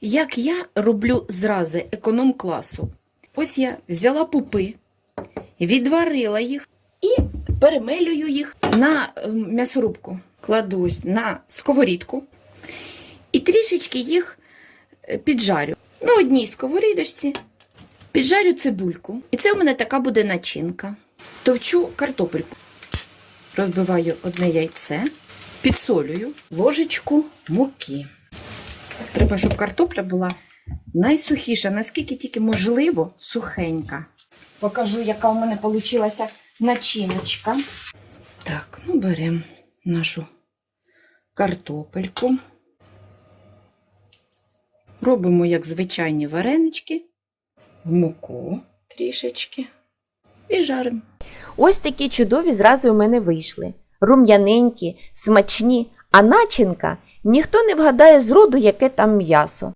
Як я роблю зрази економ-класу? Ось я взяла пупи, відварила їх і перемелюю їх на е, м'ясорубку. Кладусь на сковорідку і трішечки їх е, піджарю. На одній сковорідочці піджарю цибульку. І це у мене така буде начинка. Товчу картопельку. Розбиваю одне яйце, підсолюю ложечку муки. Треба, щоб картопля була найсухіша, наскільки тільки можливо, сухенька. Покажу, яка у мене вийшла начиночка. Так, ну беремо нашу картопельку. Робимо як звичайні варенички, в муку трішечки і жаримо. Ось такі чудові зрази у мене вийшли. Рум'яненькі, смачні, а начинка ніхто не вгадає з роду, яке там м'ясо.